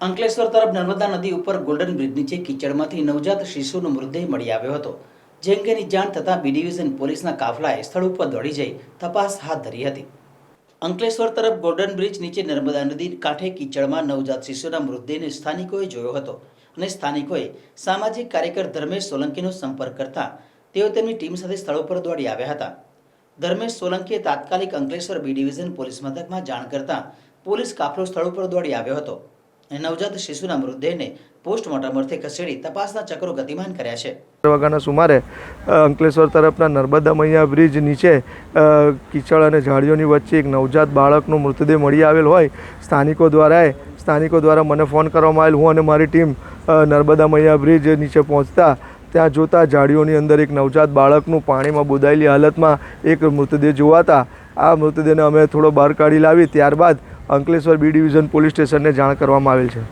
અંકલેશ્વર તરફ નર્મદા નદી ઉપર ગોલ્ડન બ્રિજ નીચે કીચડમાંથી નવજાત શિશુનો મૃતદેહ મળી આવ્યો હતો. જે અંગેની જાણ થતાં બી ડિવિઝન પોલીસના કાફલાએ સ્થળ ઉપર દોડી જઈ તપાસ હાથ ધરી હતી. અંકલેશ્વર તરફ ગોલ્ડન બ્રિજ નીચે નર્મદા નદી કાંઠે કીચડમાં નવજાત શિશુના મૃતદેહને સ્થાનિકોએ જોયો હતો અને સ્થાનિકોએ સામાજિક કાર્યકર ધર્મેશ સોલંકીનો સંપર્ક કરતા તેઓ તેમની ટીમ સાથે સ્થળ ઉપર દોડી આવ્યા હતા. ધર્મેશ સોલંકીએ તાત્કાલિક અંકલેશ્વર બી ડિવિઝન પોલીસ મથકમાં જાણ કરતા પોલીસ કાફલો સ્થળ ઉપર દોડી આવ્યો હતો. નવજાત શિશુના મૃતદેહને પોસ્ટમોર્ટમ અર્થે ખસેડી તપાસના ચક્રો ગતિમાન કર્યા છે. વાગ્યાના સુમારે અંકલેશ્વર તરફના નર્મદા મૈયા બ્રિજ નીચે કીચડ અને ઝાડીઓની વચ્ચે એક નવજાત બાળકનો મૃતદેહ મળી આવેલ હોય. સ્થાનિકો દ્વારાએ સ્થાનિકો દ્વારા મને ફોન કરવામાં આવેલ, હું અને મારી ટીમ નર્મદા મૈયા બ્રિજ નીચે પહોંચતા, ત્યાં જોતા ઝાડીઓની અંદર એક નવજાત બાળકનું પાણીમાં બોદાયેલી હાલતમાં એક મૃતદેહ જોવાતા. આ મૃતદેહને અમે થોડો બહાર કાઢી લાવી, ત્યારબાદ અંકલેશ્વર બી ડિવિઝન પોલીસ સ્ટેશનને જાણ કરવામાં આવેલ છે.